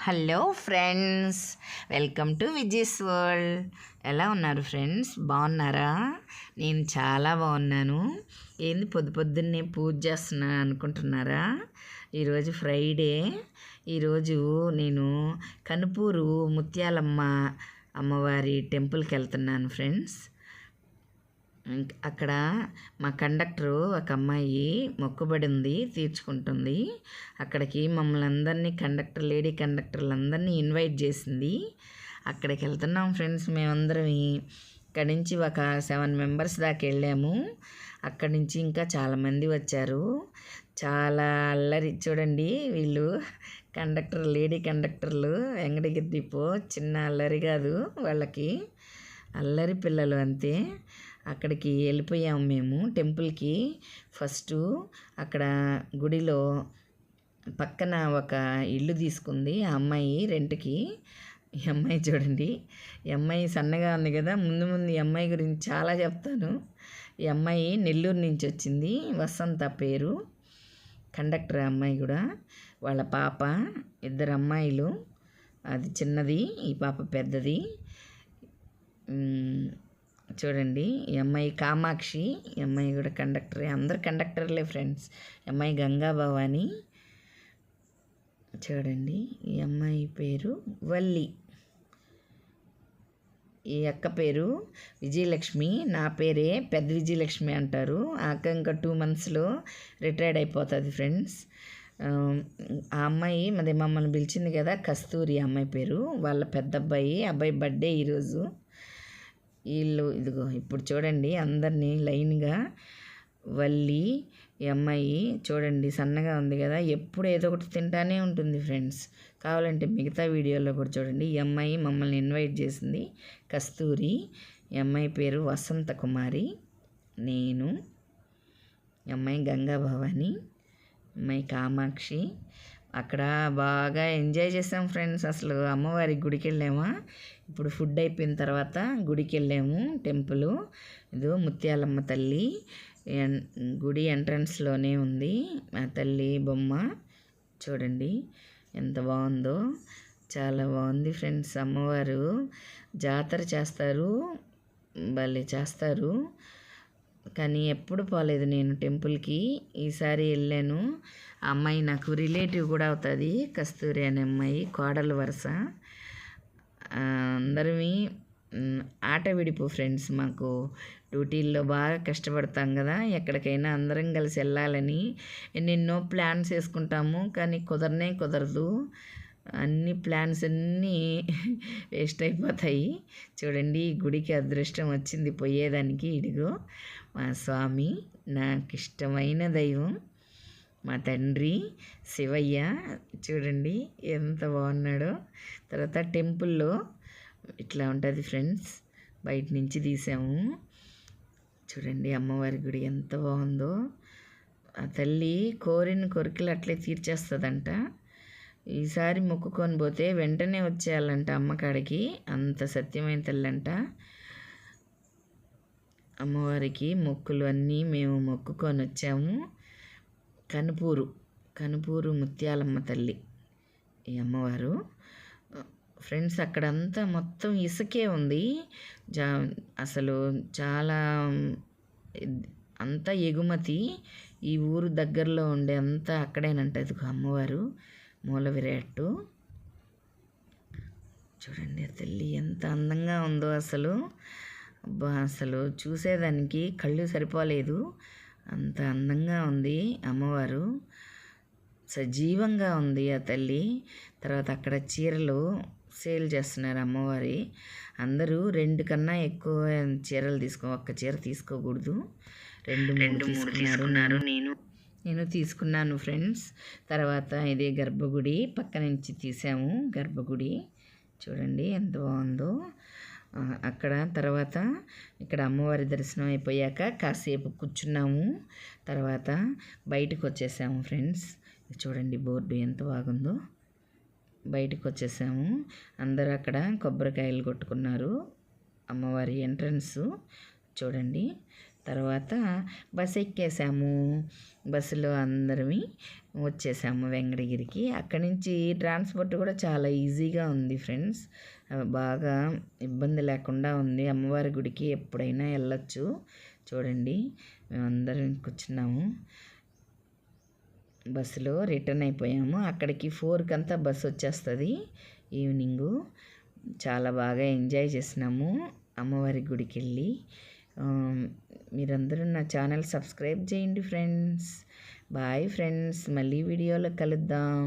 Hello friends welcome to Vijaya's world. ఎలా ఉన్నారు friends? బాగున్నారా? నేను చాలా బాగున్నాను. ఏంది పొద్దు పొద్దున్నే పూజ చేస్తున్నాను అనుకుంటున్నారా? ఈరోజు ఫ్రైడే. ఈరోజు నేను కనుపూరు ముత్యాలమ్మ అమ్మవారి టెంపుల్కి వెళ్తున్నాను ఫ్రెండ్స్. అక్కడ మా కండక్టరు ఒక అమ్మాయి మొక్కుబడి ఉంది తీర్చుకుంటుంది. అక్కడికి మమ్మల్ని అందరినీ కండక్టర్ లేడీ కండక్టర్లందరినీ ఇన్వైట్ చేసింది. అక్కడికి వెళ్తున్నాం ఫ్రెండ్స్ మేమందరం ఇక్కడి నుంచి ఒక సెవెన్ మెంబర్స్ దాకా వెళ్ళాము అక్కడి నుంచి ఇంకా చాలామంది వచ్చారు. చాలా అల్లరి. చూడండి వీళ్ళు కండక్టర్ లేడీ కండక్టర్లు వెంకటగిరి డిపో. చిన్న అల్లరి కాదు వాళ్ళకి. అల్లరి పిల్లలు అంతే. అక్కడికి వెళ్ళిపోయాము మేము. టెంపుల్కి ఫస్ట్ అక్కడ గుడిలో పక్కన ఒక ఇల్లు తీసుకుంది ఆ అమ్మాయి రెంట్కి. ఈ అమ్మాయి చూడండి. ఈ అమ్మాయి సన్నగా ఉంది కదా ముందు ముందు ఈ అమ్మాయి గురించి చాలా చెప్తాను. ఈ అమ్మాయి నెల్లూరు నుంచి వచ్చింది వసంత పేరు. కండక్టర్ అమ్మాయి కూడా. వాళ్ళ పాప ఇద్దరు అమ్మాయిలు. అది చిన్నది ఈ పాప పెద్దది. చూడండి అమ్మాయి కామాక్షి ఈ అమ్మాయి కూడా కండక్టరే అందరు కండక్టర్లే ఫ్రెండ్స్ ఈ అమ్మాయి గంగా భవాని. చూడండి ఈ అమ్మాయి పేరు వల్లి. ఈ అక్క పేరు విజయలక్ష్మి నా పేరే పెద్ద విజయలక్ష్మి అంటారు. ఆ అక్క ఇంకా టూ మంత్స్లో రిటైర్డ్ అయిపోతుంది ఫ్రెండ్స్ ఆ అమ్మాయి మరి మమ్మల్ని పిలిచింది కదా కస్తూరి అమ్మాయి పేరు. వాళ్ళ పెద్ద అబ్బాయి. అబ్బాయి బర్త్డే ఈరోజు. వీళ్ళు ఇదిగో ఇప్పుడు చూడండి అందరినీ లైన్గా వల్లి ఈ అమ్మాయి చూడండి సన్నగా ఉంది కదా ఎప్పుడు ఏదో ఒకటి తింటానే ఉంటుంది ఫ్రెండ్స్. కావాలంటే మిగతా వీడియోలో కూడా చూడండి. ఈ అమ్మాయి మమ్మల్ని ఇన్వైట్ చేసింది కస్తూరి ఈ అమ్మాయి పేరు వసంత కుమారి నేను అమ్మాయి గంగా భవాని అమ్మాయి కామాక్షి అక్కడ బాగా ఎంజాయ్ చేసాం ఫ్రెండ్స్. అసలు అమ్మవారి గుడికి వెళ్ళామా ఇప్పుడు ఫుడ్ అయిపోయిన తర్వాత గుడికి వెళ్ళాము టెంపుల్. ఇదో ముత్యాలమ్మ తల్లి గుడి ఎంట్రన్స్లోనే ఉంది. ఆ తల్లి బొమ్మ చూడండి ఎంత బాగుందో. చాలా బాగుంది ఫ్రెండ్స్. అమ్మవారు జాతర చేస్తారు భలే చేస్తారు. కానీ ఎప్పుడు పోలేదు నేను టెంపుల్కి. ఈసారి వెళ్ళాను. ఆ అమ్మాయి నాకు రిలేటివ్ కూడా అవుతుంది కస్తూరి అనే అమ్మాయి కోడలు వరుస. అందరమీ ఆట విడిపు ఫ్రెండ్స్ మాకు. డ్యూటీల్లో బాగా కష్టపడతాం కదా ఎక్కడికైనా అందరం కలిసి వెళ్ళాలని. ఎన్నెన్నో ప్లాన్స్ వేసుకుంటాము కానీ కుదరనే కుదరదు. అన్ని ప్లాన్స్ అన్నీ వేస్ట్ అయిపోతాయి. చూడండి గుడికి అదృష్టం వచ్చింది పోయేదానికి ఇడిగో మా స్వామి. నాకు ఇష్టమైన దైవం మా తండ్రి శివయ్య. చూడండి ఎంత బాగున్నాడో. తర్వాత టెంపుల్లో ఇట్లా ఉంటుంది ఫ్రెండ్స్ బయట నుంచి తీసాము. చూడండి అమ్మవారి గుడి ఎంత బాగుందో. ఆ తల్లి కోరిన కొరికలు అట్లే తీర్చేస్తుందంట. ఈసారి మొక్కుకొని పోతే వెంటనే వచ్చేయాలంట అమ్మకాడికి అంత సత్యమైన తల్లంట. అమ్మవారికి మొక్కులు అన్నీ మేము మొక్కుకొని వచ్చాము. కనుపూరు కనుపూరు ముత్యాలమ్మ తల్లి ఈ అమ్మవారు. ఫ్రెండ్స్ అక్కడంతా మొత్తం ఇసుకే ఉంది. జా అసలు చాలా అంత ఎగుమతి ఈ ఊరు దగ్గరలో ఉండే అంతా అక్కడేనంట ఇది అమ్మవారు. మూల విరాట్టు. చూడండి ఆ తల్లి ఎంత అందంగా ఉందో అసలు. అబ్బా అసలు చూసేదానికి కళ్ళు సరిపోలేదు. అంత అందంగా ఉంది అమ్మవారు. సజీవంగా ఉంది ఆ తల్లి. తర్వాత అక్కడ చీరలు సేల్ చేస్తున్నారు అమ్మవారి. అందరూ రెండు కన్నా ఎక్కువ చీరలు తీసుకో ఒక్క చీర తీసుకోకూడదు. రెండు మూడు తీసుకున్నారు నేను. నేను తీసుకున్నాను ఫ్రెండ్స్. తర్వాత ఇదే గర్భగుడి పక్క నుంచి తీసాము గర్భగుడి. చూడండి ఎంత బాగుందో. అక్కడ తర్వాత ఇక్కడ అమ్మవారి దర్శనం అయిపోయాక కాసేపు కూర్చున్నాము. తర్వాత బయటకు వచ్చేసాము ఫ్రెండ్స్. చూడండి బోర్డు ఎంత బాగుందో. బయటకు వచ్చేసాము. అందరూ అక్కడ కొబ్బరికాయలు కొట్టుకున్నారు. అమ్మవారి ఎంట్రన్స్ చూడండి. తర్వాత బస్ ఎక్కేసాము బస్సులో అందరమీ వచ్చేసాము వెంకటగిరికి. అక్కడి నుంచి ట్రాన్స్పోర్ట్ కూడా చాలా ఈజీగా ఉంది ఫ్రెండ్స్. బాగా ఇబ్బంది లేకుండా ఉంది. అమ్మవారి గుడికి ఎప్పుడైనా వెళ్ళొచ్చు చూడండి మేమందరం కూర్చున్నాము. బస్సులో రిటర్న్ అయిపోయాము. అక్కడికి ఫోర్కి అంతా బస్సు వచ్చేస్తుంది. ఈవినింగు. చాలా బాగా ఎంజాయ్ చేసినాము అమ్మవారి గుడికి వెళ్ళి Um, మీరందరూ నా ఛానల్ సబ్స్క్రైబ్ చేయండి ఫ్రెండ్స్. Bye friends. మళ్ళీ వీడియోలో కలుద్దాం.